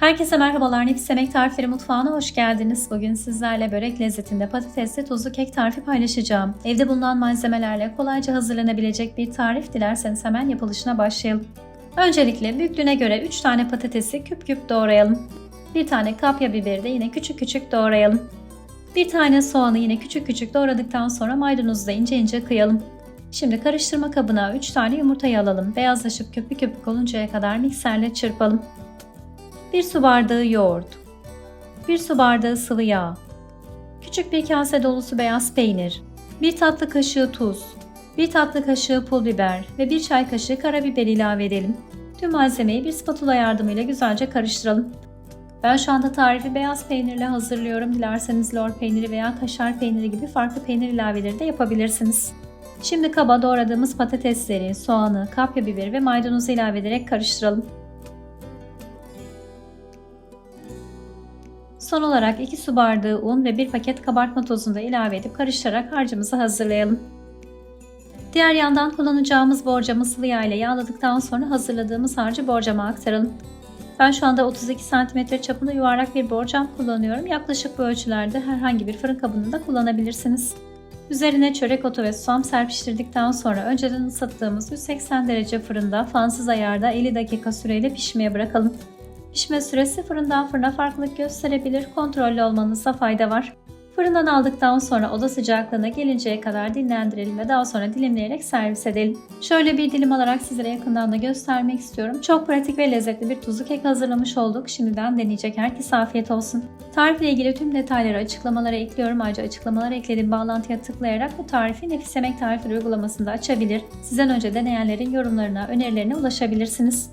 Herkese merhabalar. Nefis Yemek Tarifleri Mutfağı'na hoş geldiniz. Bugün sizlerle börek lezzetinde patatesli tuzlu kek tarifi paylaşacağım. Evde bulunan malzemelerle kolayca hazırlanabilecek bir tarif dilerseniz hemen yapılışına başlayalım. Öncelikle büyüklüğüne göre 3 tane patatesi küp küp doğrayalım. Bir tane kapya biberi de yine küçük küçük doğrayalım. Bir tane soğanı yine küçük küçük doğradıktan sonra maydanozu da ince ince kıyalım. Şimdi karıştırma kabına 3 tane yumurtayı alalım. Beyazlaşıp köpük köpük oluncaya kadar mikserle çırpalım. 1 su bardağı yoğurt, 1 su bardağı sıvı yağ, küçük bir kase dolusu beyaz peynir, 1 tatlı kaşığı tuz, 1 tatlı kaşığı pul biber ve 1 çay kaşığı karabiber ilave edelim. Tüm malzemeyi bir spatula yardımıyla güzelce karıştıralım. Ben şu anda tarifi beyaz peynirle hazırlıyorum. Dilerseniz lor peyniri veya kaşar peyniri gibi farklı peynir ilaveleri de yapabilirsiniz. Şimdi kaba doğradığımız patatesleri, soğanı, kapya biberi ve maydanozu ilave ederek karıştıralım. Son olarak 2 su bardağı un ve 1 paket kabartma tozunu da ilave edip karıştırarak harcımızı hazırlayalım. Diğer yandan kullanacağımız borcamı sıvı yağ ile yağladıktan sonra hazırladığımız harcı borcama aktaralım. Ben şu anda 32 cm çapında yuvarlak bir borcam kullanıyorum. Yaklaşık bu ölçülerde herhangi bir fırın kabını da kullanabilirsiniz. Üzerine çörek otu ve susam serpiştirdikten sonra önceden ısıttığımız 180 derece fırında fansız ayarda 50 dakika süreyle pişmeye bırakalım. Pişme süresi fırından fırına farklılık gösterebilir. Kontrollü olmanızda fayda var. Fırından aldıktan sonra oda sıcaklığına gelinceye kadar dinlendirelim ve daha sonra dilimleyerek servis edelim. Şöyle bir dilim alarak sizlere yakından da göstermek istiyorum. Çok pratik ve lezzetli bir tuzlu kek hazırlamış olduk. Şimdiden deneyecek herkese afiyet olsun. Tarifle ilgili tüm detayları açıklamalara ekliyorum. Ayrıca açıklamalara eklediğim bağlantıya tıklayarak bu tarifi Nefis Yemek Tarifleri uygulamasında açabilir. Sizden önce deneyenlerin yorumlarına, önerilerine ulaşabilirsiniz.